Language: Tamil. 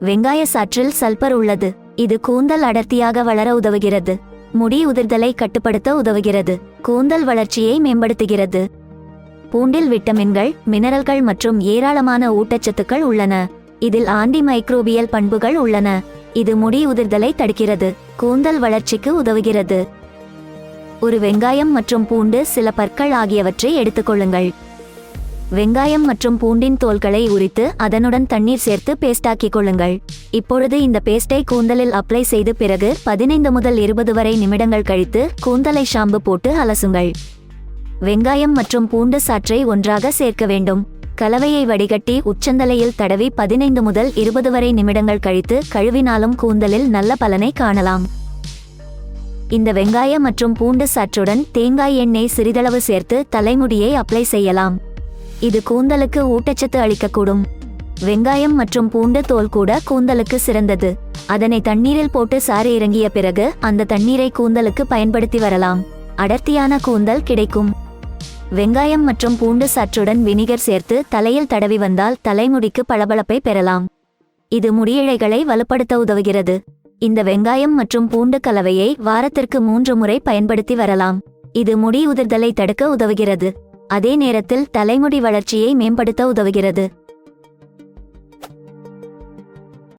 வெங்காய சாற்றில் சல்பர் உள்ளது. இது கூந்தல் அடர்த்தியாக வளர உதவுகிறது. முடி உதிர்தலை கட்டுப்படுத்த உதவுகிறது. கூந்தல் வளர்ச்சியை மேம்படுத்துகிறது. பூண்டில் விட்டமின்கள் மினரல்கள் மற்றும் ஏராளமான ஊட்டச்சத்துக்கள் உள்ளன. இதில் ஆண்டி மைக்ரோபியல் பண்புகள் உள்ளன. இது முடி உதிர்தலை தடுக்கிறது. கூந்தல் வளர்ச்சிக்கு உதவுகிறது. ஒரு வெங்காயம் மற்றும் பூண்டு சில பற்கள் ஆகியவற்றை எடுத்துக்கொள்ளுங்கள். வெங்காயம் மற்றும் பூண்டின் தோல்களை உரித்து அதனுடன் தண்ணீர் சேர்த்து பேஸ்டாக்கிக் கொள்ளுங்கள். இப்பொழுது இந்த பேஸ்டை கூந்தலில் அப்ளை செய்து பிறகு பதினைந்து முதல் இருபது வரை நிமிடங்கள் கழித்து கூந்தலை ஷாம்பு போட்டு அலசுங்கள். வெங்காயம் மற்றும் பூண்டு சாற்றை ஒன்றாக சேர்க்க வேண்டும். கலவையை வடிகட்டி உச்சந்தலையில் தடவி பதினைந்து முதல் இருபது வரை நிமிடங்கள் கழித்து கழுவினாலும் கூந்தலில் நல்ல பலனை காணலாம். இந்த வெங்காய மற்றும் பூண்டு சாற்றுடன் தேங்காய் எண்ணெய் சிறிதளவு சேர்த்து தலைமுடியை அப்ளை செய்யலாம். இது கூந்தலுக்கு ஊட்டச்சத்து அளிக்கக்கூடும். வெங்காயம் மற்றும் பூண்டு தோல் கூட கூந்தலுக்கு சிறந்தது. அதனை தண்ணீரில் போட்டு சாறு இறங்கிய பிறகு அந்த தண்ணீரை கூந்தலுக்கு பயன்படுத்தி வரலாம். அடர்த்தியான கூந்தல் கிடைக்கும். வெங்காயம் மற்றும் பூண்டு சாற்றுடன் வினிகர் சேர்த்து தலையில் தடவி வந்தால் தலைமுடிக்கு பளபளப்பை பெறலாம். இது முடியிழைகளை வலுப்படுத்த உதவுகிறது. இந்த வெங்காயம் மற்றும் பூண்டு கலவையை வாரத்திற்கு மூன்று முறை பயன்படுத்தி வரலாம். இது முடி உதிர்தலை தடுக்க உதவுகிறது. அதே நேரத்தில் தலைமுடி வளர்ச்சியை மேம்படுத்த உதவுகிறது.